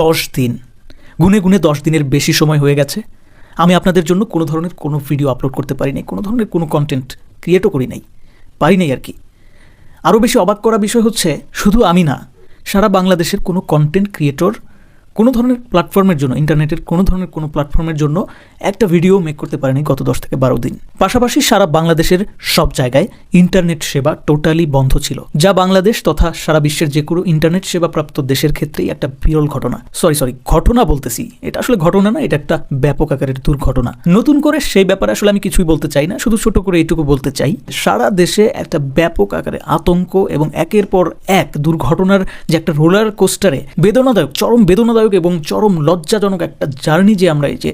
দশ দিন। গুনে গুনে দশ দিনের বেশি সময় হয়ে গেছে। আমি আপনাদের জন্য কোনো ধরনের কোনো ভিডিও আপলোড করতে পারি নাই কোনো ধরনের কোনো কন্টেন্ট ক্রিয়েটও করি নাই, পারি নাই আর কি। আরও বেশি অবাক করা বিষয় হচ্ছে, শুধু আমি না, সারা বাংলাদেশের কোনো কন্টেন্ট ক্রিয়েটর কোনো ধরনের প্ল্যাটফর্মের জন্য ইন্টারনেটের কোনো ধরনের কোনো প্ল্যাটফর্মের জন্য একটা ভিডিও মেক করতে পারেনি গত দশ থেকে বারো দিন। পাশাপাশি সারা বাংলাদেশের সব জায়গায় ইন্টারনেট সেবা টোটালি বন্ধ ছিল, যা বাংলাদেশ তথা সারা বিশ্বের যে কোনো ইন্টারনেট সেবা প্রাপ্ত দেশের ক্ষেত্রেই একটা বিরল ঘটনা। সরি সরি ঘটনা বলতেছি। এটা আসলে ঘটনা না, এটা একটা ব্যাপক আকারের দুর্ঘটনা। নতুন করে সেই ব্যাপারে আসলে আমি কিছুই বলতে চাই না, শুধু ছোট করে এইটুকু বলতে চাই, সারা দেশে একটা ব্যাপক আকারে আতঙ্ক এবং একের পর এক দুর্ঘটনার যে একটা রোলার কোস্টারে বেদনাদায়ক, চরম বেদনাদায়ক এবং চরম লজ্জাজনক একটা জার্নি যে আমরা এই যে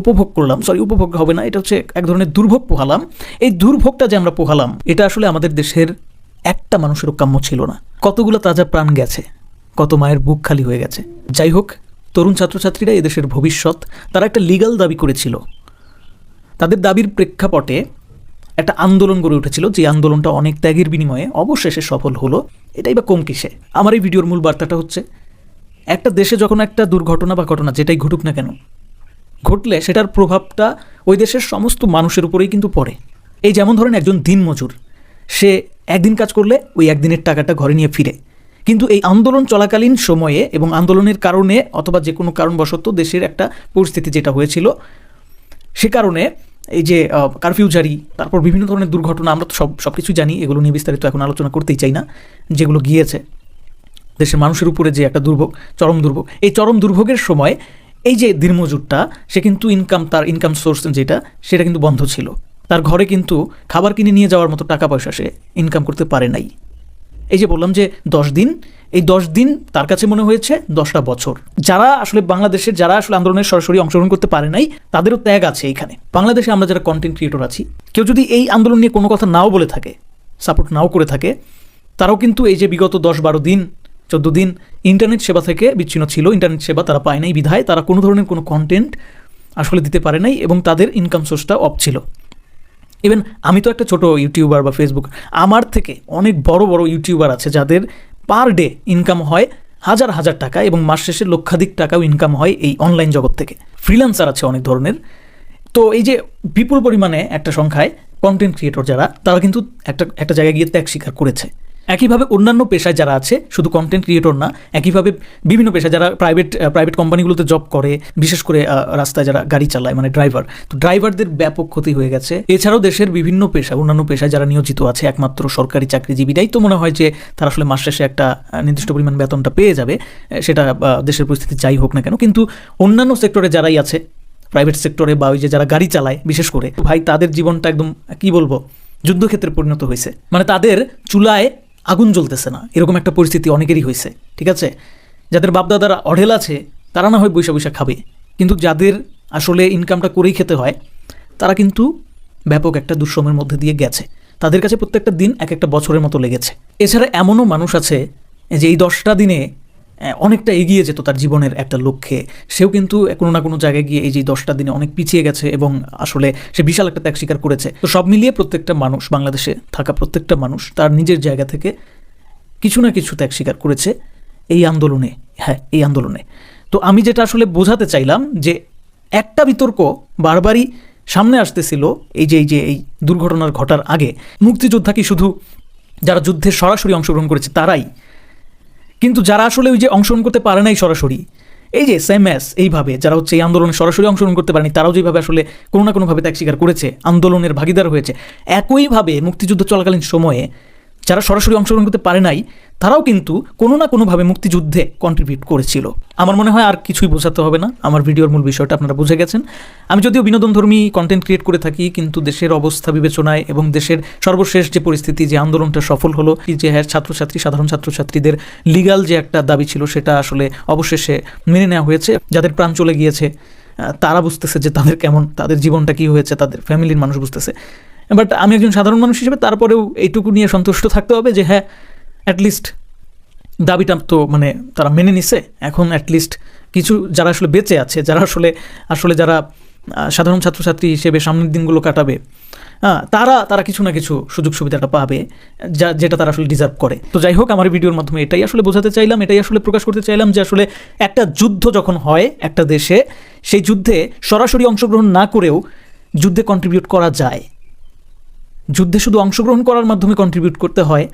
উপভোগ করলাম। সরি উপভোগ হবে না, এটা হচ্ছে এক ধরনের দুর্ভোগ পোহালাম। এই দুর্ভোগটা যে আমরা পোহালাম, এটা আসলে আমাদের দেশের একটা মানুষেরও কাম্য ছিল না। কতগুলো তাজা প্রাণ গেছে, কত মায়ের বুক খালি হয়ে গেছে। যাই হোক, তরুণ ছাত্রছাত্রীরা এদেশের ভবিষ্যৎ, তারা একটা লিগ্যাল দাবি করেছিল। তাদের দাবির প্রেক্ষাপটে একটা আন্দোলন গড়ে উঠেছিল, যে আন্দোলনটা অনেক ত্যাগের বিনিময়ে অবশেষে সফল হলো। এটাই বা কম কিসে আমার এই ভিডিওর মূল বার্তাটা হচ্ছে একটা দেশে যখন একটা দুর্ঘটনা বা ঘটনা যেটাই ঘটুক না কেন, ঘটলে সেটার প্রভাবটা ওই দেশের সমস্ত মানুষের উপরেই কিন্তু পড়ে। এই যেমন ধরেন একজন দিনমজুর, সে একদিন কাজ করলে ওই একদিনের টাকাটা ঘরে নিয়ে ফিরে। কিন্তু এই আন্দোলন চলাকালীন সময়ে এবং আন্দোলনের কারণে অথবা যে কোনো কারণবশত দেশের একটা পরিস্থিতি যেটা হয়েছিল, সে কারণে এই যে কারফিউ জারি, তারপর বিভিন্ন ধরনের দুর্ঘটনা, আমরা তো সব সব কিছু জানি, এগুলো নিয়ে বিস্তারিত এখন আলোচনা করতেই চাই না, যেগুলো গিয়েছে। দেশের মানুষের উপরে যে একটা দুর্ভোগ, চরম দুর্ভোগ, এই চরম দুর্ভোগের সময় এই যে দিনমজুরটা, সে কিন্তু ইনকাম তার ইনকাম সোর্স যেটা, সেটা কিন্তু বন্ধ ছিল। তার ঘরে কিন্তু খাবার কিনে নিয়ে যাওয়ার মতো টাকা পয়সা সে ইনকাম করতে পারে নাই। এই যে বললাম যে দশ দিন, এই দশ দিন তার কাছে মনে হয়েছে দশটা বছর। যারা আসলে বাংলাদেশের, যারা আসলে আন্দোলনের সরাসরি অংশগ্রহণ করতে পারে নাই, তাদেরও ত্যাগ আছে এইখানে বাংলাদেশে আমরা যারা কন্টেন্ট ক্রিয়েটর আছি, কেউ যদি এই আন্দোলন নিয়ে কোনো কথা নাও বলে থাকে সাপোর্ট নাও করে থাকে, তারাও কিন্তু এই যে বিগত দশ বারো দিন চোদ্দ দিন ইন্টারনেট সেবা থেকে বিচ্ছিন্ন ছিল। ইন্টারনেট সেবা তারা পায় নাই বিধায় তারা কোনো ধরনের কোনো কন্টেন্ট আসলে দিতে পারে নাই এবং তাদের ইনকাম সোর্সটা অফ ছিল। ইভেন আমি তো একটা ছোট ইউটিউবার বা ফেসবুক আমার থেকে অনেক বড় বড় ইউটিউবার আছে যাদের পার ডে ইনকাম হয় হাজার হাজার টাকা এবং মাস শেষে লক্ষাধিক টাকাও ইনকাম হয় এই অনলাইন জগৎ থেকে। ফ্রিল্যান্সার আছে অনেক ধরনের। তো এই যে বিপুল পরিমাণে একটা সংখ্যায় কন্টেন্ট ক্রিয়েটর যারা, তারা কিন্তু একটা একটা জায়গায় গিয়ে ত্যাগ স্বীকার করেছে। একইভাবে অন্যান্য পেশায় যারা আছে, শুধু কন্টেন্ট ক্রিয়েটর না, একইভাবে বিভিন্ন পেশায় যারা প্রাইভেট প্রাইভেট কোম্পানিগুলোতে জব করে, বিশেষ করে রাস্তায় যারা গাড়ি চালায় মানে ড্রাইভার তো ড্রাইভারদের ব্যাপক ক্ষতি হয়ে গেছে। এছাড়াও দেশের বিভিন্ন পেশা অন্যান্য পেশায় যারা নিয়োজিত আছে, একমাত্র সরকারি চাকরিজীবীরাই তো মনে হয় যে, তারা আসলে মাস শেষে একটা নির্দিষ্ট পরিমাণ বেতনটা পেয়ে যাবে সেটা দেশের পরিস্থিতি যাই হোক না কেন। কিন্তু অন্যান্য সেক্টরে যারাই আছে প্রাইভেট সেক্টরে বা ওই যে যারা গাড়ি চালায়, বিশেষ করে, ভাই তাদের জীবনটা একদম, কি বলব, যুদ্ধক্ষেত্রে পরিণত হয়েছে। মানে তাদের চুলায় আগুন জ্বলতেছে না। এরকম একটা পরিস্থিতি অনেকেরই হয়েছে, ঠিক আছে? যাদের বাপদাদারা অঢেল আছে, তারা না হয় বৈশা বৈশা খাবে। কিন্তু যাদের আসলে ইনকামটা করেই খেতে হয়, তারা কিন্তু ব্যাপক একটা দুঃসমের মধ্যে দিয়ে গেছে। তাদের কাছে প্রত্যেকটা দিন এক একটা বছরের মতো লেগেছে। এছাড়া এমনও মানুষ আছে যে এই দশটা দিনে অনেকটা এগিয়ে যেত তার জীবনের একটা লক্ষ্যে। সেও কিন্তু কোনো না কোনো জায়গায় গিয়ে এই যে দশটা দিনে অনেক পিছিয়ে গেছে এবং আসলে সে বিশাল একটা ত্যাগ স্বীকার করেছে। তো সব মিলিয়ে প্রত্যেকটা মানুষ, বাংলাদেশে থাকা প্রত্যেকটা মানুষ তার নিজের জায়গা থেকে কিছু না কিছু ত্যাগ স্বীকার করেছে এই আন্দোলনে। হ্যাঁ এই আন্দোলনে। তো আমি যেটা আসলে বোঝাতে চাইলাম যে একটা বিতর্ক বারবারই সামনে আসতেছিল এই যে এই যে, এই দুর্ঘটনার ঘটার আগে। মুক্তিযোদ্ধা কি শুধু যারা যুদ্ধে সরাসরি অংশগ্রহণ করেছে তারাই কিন্তু যারা আসলে ওই যে অংশগ্রহণ করতে পারে নাই সরাসরি, এই যে সেমএস এইভাবে যারা হচ্ছে এই আন্দোলনে সরাসরি অংশগ্রহণ করতে পারেনি, তারাও যেভাবে আসলে কোনো না কোনোভাবে ত্যাগ স্বীকার করেছে, আন্দোলনের ভাগিদার হয়েছে, একইভাবে মুক্তিযুদ্ধ চলাকালীন সময়ে যারা সরাসরি অংশগ্রহণ করতে পারে নাই, তারাও কিন্তু কোনো না কোনোভাবে মুক্তিযুদ্ধে কন্ট্রিবিউট করেছিল। আমার মনে হয় আর কিছুই বোঝাতে হবে না। আমার ভিডিওর মূল বিষয়টা আপনারা বুঝে গেছেন। আমি যদিও বিনোদনধর্মী কন্টেন্ট ক্রিয়েট করে থাকি, কিন্তু দেশের অবস্থা বিবেচনায় এবং দেশের সর্বশেষ যে পরিস্থিতি, যে আন্দোলনটা সফল হলো যে হ্যাঁ ছাত্রছাত্রী, সাধারণ ছাত্রছাত্রীদের লিগাল যে একটা দাবি ছিল, সেটা আসলে অবশেষে মেনে নেওয়া হয়েছে। যাদের প্রাণ চলে গিয়েছে তারা বুঝতেছে যে তাদের কেমন, তাদের জীবনটা কি হয়েছে, তাদের ফ্যামিলির মানুষ বুঝতেছে। বাট আমি একজন সাধারণ মানুষ হিসেবে তারপরেও এইটুকু নিয়ে সন্তুষ্ট থাকতে হবে যে হ্যাঁ অ্যাটলিস্ট দাবিটা তো মানে তারা মেনে নিছে। এখন অ্যাটলিস্ট কিছু যারা আসলে বেঁচে আছে, যারা আসলে আসলে যারা সাধারণ ছাত্রছাত্রী হিসেবে সামনের দিনগুলো কাটাবে হ্যাঁ তারা তারা কিছু না কিছু সুযোগ সুবিধাটা পাবে, যা, যেটা তারা আসলে ডিজার্ভ করে। তো যাই হোক, আমার ভিডিওর মাধ্যমে এটাই আসলে বোঝাতে চাইলাম, এটাই আসলে প্রকাশ করতে চাইলাম যে আসলে একটা যুদ্ধ যখন হয় একটা দেশে, সেই যুদ্ধে সরাসরি অংশগ্রহণ না করেও যুদ্ধে কন্ট্রিবিউট করা যায়। যুদ্ধে শুধু অংশগ্রহণ করার মাধ্যমে কন্ট্রিবিউট করতে হয়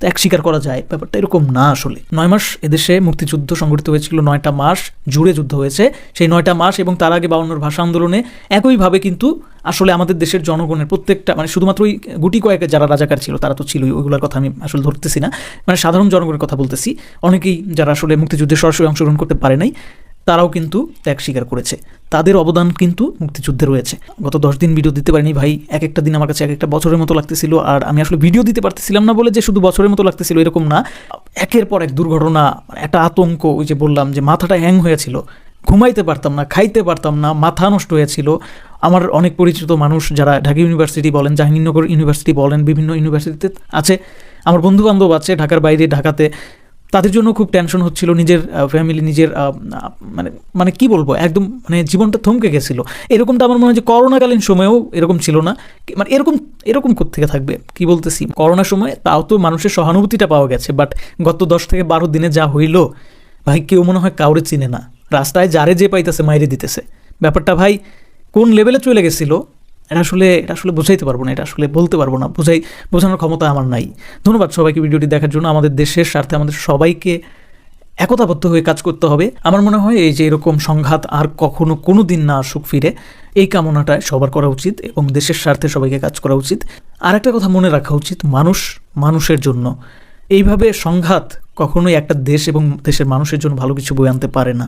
ত্যাগ স্বীকার করা যায়। ব্যাপারটা এরকম না আসলে। নয় মাস এদেশে মুক্তিযুদ্ধ সংগঠিত হয়েছিল, নয়টা মাস জুড়ে যুদ্ধ হয়েছে। সেই নয়টা মাস এবং তার আগে বাউন্নর ভাষা আন্দোলনে একইভাবে কিন্তু আসলে আমাদের দেশের জনগণের প্রত্যেকটা মানে শুধুমাত্র ওই গুটি কয়েক যারা রাজাকার ছিল, তারা তো ছিলই, ওইগুলোর কথা আমি আসলে ধরতেছি না। মানে সাধারণ জনগণের কথা বলতেছি। অনেকেই যারা আসলে মুক্তিযুদ্ধে সরাসরি অংশগ্রহণ করতে পারে নাই তারাও কিন্তু ত্যাগ স্বীকার করেছে। তাদের অবদান কিন্তু মুক্তিযুদ্ধে রয়েছে। গত দশ দিন ভিডিও দিতে পারিনি ভাই এক একটা দিন আমার কাছে এক একটা বছরের মতো লাগতেছিল আর আমি আসলে ভিডিও দিতে পারতেছিলাম না বলে যে শুধু বছরের মতো লাগতেছিল এরকম না। একের পর এক দুর্ঘটনা, একটা আতঙ্ক, ওই যে বললাম যে মাথাটা হ্যাং হয়েছিল। ঘুমাইতে পারতাম না, খাইতে পারতাম না, মাথা নষ্ট হয়েছিল। আমার অনেক পরিচিত মানুষ যারা ঢাকা ইউনিভার্সিটি বলেন, জাহাঙ্গীরনগর ইউনিভার্সিটি বলেন, বিভিন্ন ইউনিভার্সিটিতে আছে। আমার বন্ধু বান্ধব আছে ঢাকার বাইরে, ঢাকাতে। তাদের জন্য খুব টেনশন হচ্ছিল, নিজের ফ্যামিলি নিজের মানে মানে কি বলব, একদম মানে জীবনটা থমকে গেছিল। এরকমটা আমার মনে হয় যে করোনাকালীন সময়েও এরকম ছিল না। মানে এরকম এরকম থেকে থাকবে, কি বলতেছি? করোনার সময় তাও তো মানুষের সহানুভূতিটা পাওয়া গেছে বাট গত দশ থেকে বারো দিনে যা হইল, ভাই কেউ মনে হয় কাউরে চিনে না। রাস্তায় যারে যে পাইতেছে, মাইরে দিতেছে। ব্যাপারটা ভাই কোন লেভেলে চলে গেছিল এটা আসলে এটা আসলে বোঝাইতে পারব না, এটা আসলে বলতে পারব না। বোঝাই, বোঝানোর ক্ষমতা আমার নাই। ধন্যবাদ সবাইকে ভিডিওটি দেখার জন্য, আমাদের দেশের স্বার্থে আমাদের সবাইকে একতাবদ্ধ হয়ে কাজ করতে হবে। আমার মনে হয় এই যে এরকম সংঘাত আর কখনো কোনো দিন না আসুক ফিরে, এই কামনাটা সবার করা উচিত এবং দেশের স্বার্থে সবাইকে কাজ করা উচিত। আর একটা কথা মনে রাখা উচিত, মানুষ মানুষের জন্য। এইভাবে সংঘাত কখনোই একটা দেশ এবং দেশের মানুষের জন্য ভালো কিছু বয়ে আনতে পারে না।